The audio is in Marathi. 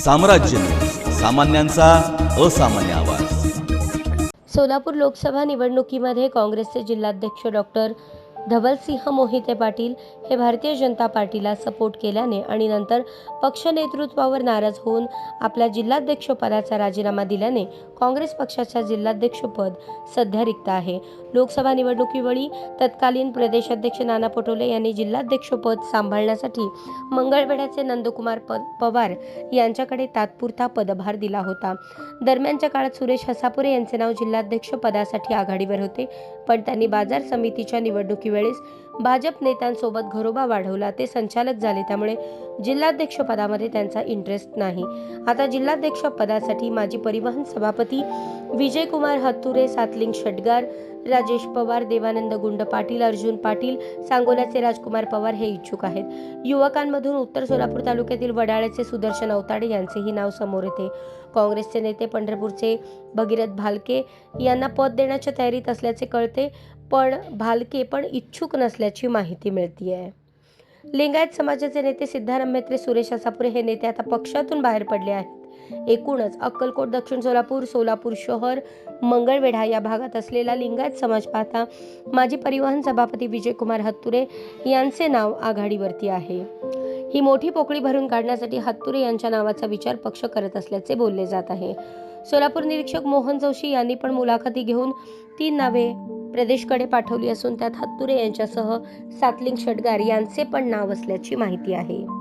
साम्राज्य. सामान्यांचा असामान्य आवाज. सोलापूर लोकसभा निवडणुकीमध्ये काँग्रेसचे जिल्हाध्यक्ष डॉक्टर धवलसिंह मोहिते पाटील हे भारतीय जनता पार्टीला सपोर्ट केल्याने आणि नंतर पक्ष नेतृत्वावर नाराज होऊन आपल्या जिल्हाध्यक्षपदाचा राजीनामा दिल्याने काँग्रेस पक्षाच्या जिल्हाध्यक्षपद सध्या रिक्त आहे. लोकसभा निवडणुकीवेळी तत्कालीन प्रदेशाध्यक्ष नाना पटोले यांनी जिल्हाध्यक्षपद सांभाळण्यासाठी मंगळवेढ्याचे नंदकुमार प पवार यांच्याकडे तात्पुरता पदभार दिला होता. दरम्यानच्या काळात सुरेश हसापुरे यांचे नाव जिल्हाध्यक्ष पदासाठी आघाडीवर होते पण त्यांनी बाजार समितीच्या निवडणुकी निवडणुकीवेळेस भाजप नेत्यांसोबत घरोबा वाढवला. ते संचालक झाले. त्यामुळे जिल्हाध्यक्ष पदामध्ये त्यांचा इंटरेस्ट नाही. आता जिल्हाध्यक्ष पदासाठी माजी परिवहन सभापती विजयकुमार हत्तुरे सातलिंग शेटगार राजेश पवार देवानंद गुंड पाटील अर्जुन पाटील सांगोल्याचे राजकुमार पवार हे इच्छुक आहेत. युवकांमधून उत्तर सोलापूर तालुक्यातील वडाळ्याचे सुदर्शन अवताडे यांचेही नाव समोर येते. काँग्रेसचे नेते पंढरपूरचे भगीरथ भालके यांना पद देण्याच्या तयारीत असल्याचे कळते. पण भालके पण इच्छुक नसल्याची माहिती मिळते आहे लिंगायत समाजाचे नेते सिद्धाराम मेत्रे सुरेश असापुरे हे नेते आता पक्षातून बाहेर पडले आहेत. एकूणच अक्कलकोट दक्षिण सोलापूर सोलापूर शहर मंगळवेढा या भागात असलेला लिंगायत समाज पाहता माजी परिवहन सभापती विजयकुमार हत्तुरे यांचे नाव आघाडीवरती आहे. ही मोठी पोकळी भरून काढण्यासाठी हत्तुरे यांच्या नावाचा विचार पक्ष करत असल्याचे बोलले जात आहे. सोलापूर निरीक्षक मोहन जोशी यांनी पण मुलाखती घेऊन तीन नावे प्रदेशकडे पाठवली असून त्यात हत्तुरे यांच्यासह सातलिंग षटगार यांचे पण नाव असल्याची माहिती आहे.